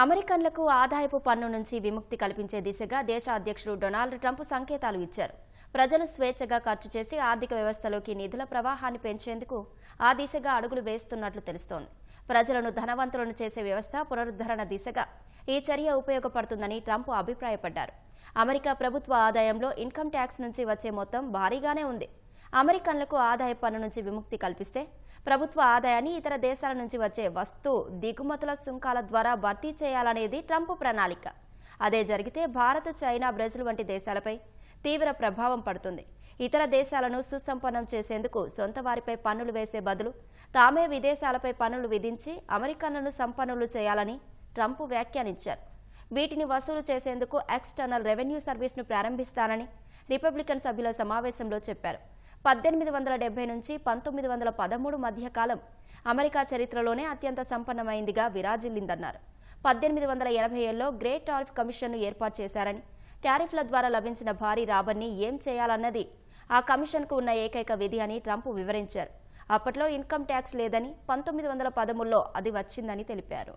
అమెరికన్లకు ఆదాయపు పన్ను నుంచి విముక్తి కల్పించే దిశగా దేశ అధ్యక్షుడు డొనాల్డ్ ట్రంప్ సంకేతాలు ఇచ్చారు. ప్రజలు స్వేచ్ఛగా ఖర్చు చేసి ఆర్థిక వ్యవస్థలోకి నిధుల ప్రవాహాన్ని పెంచేందుకు ఆ దిశగా అడుగులు వేస్తున్నట్లు తెలుస్తోంది. ప్రజలను ధనవంతులను చేసే వ్యవస్థ పునరుద్ధరణ దిశగా ఈ చర్య ఉపయోగపడుతుందని ట్రంప్ అభిప్రాయపడ్డారు. అమెరికా ప్రభుత్వ ఆదాయంలో ఇన్కమ్ ట్యాక్స్ నుంచి వచ్చే మొత్తం భారీగానే ఉంది. అమెరికన్లకు ఆదాయ పన్ను నుంచి విముక్తి కల్పిస్తే ప్రభుత్వ ఆదాయాన్ని ఇతర దేశాల నుంచి వచ్చే వస్తు దిగుమతుల సుంకాల ద్వారా భర్తీ చేయాలనేది ట్రంప్ ప్రణాళిక. అదే జరిగితే భారత్ చైనా బ్రెజిల్ వంటి దేశాలపై తీవ్ర ప్రభావం పడుతుంది. ఇతర దేశాలను సుసంపన్నం చేసేందుకు సొంత వారిపై పన్నులు వేసే బదులు తామే విదేశాలపై పన్నులు విధించి అమెరికన్లను సంపన్నులు చేయాలని ట్రంప్ వ్యాఖ్యానించారు. వీటిని వసూలు చేసేందుకు ఎక్స్టర్నల్ రెవెన్యూ సర్వీస్ను ప్రారంభిస్తానని రిపబ్లికన్ సభ్యుల సమావేశంలో చెప్పారు. పద్దెనిమిది వందల డెబ్బై నుంచి పంతొమ్మిది వందల పదమూడు మధ్యకాలం అమెరికా చరిత్రలోనే అత్యంత సంపన్నమైందిగా విరాజిల్లిందన్నారు. పద్దెనిమిది వందల ఎనభై ఏళ్ళలో గ్రేట్ టారిఫ్ కమిషన్ను ఏర్పాటు చేశారని టారిఫ్ల ద్వారా లభించిన భారీ రాబడిని ఏం చేయాలన్నది ఆ కమిషన్కు ఉన్న ఏకైక విధి అని ట్రంప్ వివరించారు. అప్పట్లో ఇన్కమ్ ట్యాక్స్ లేదని పంతొమ్మిది వందల పదమూడులో అది వచ్చిందని తెలిపారు.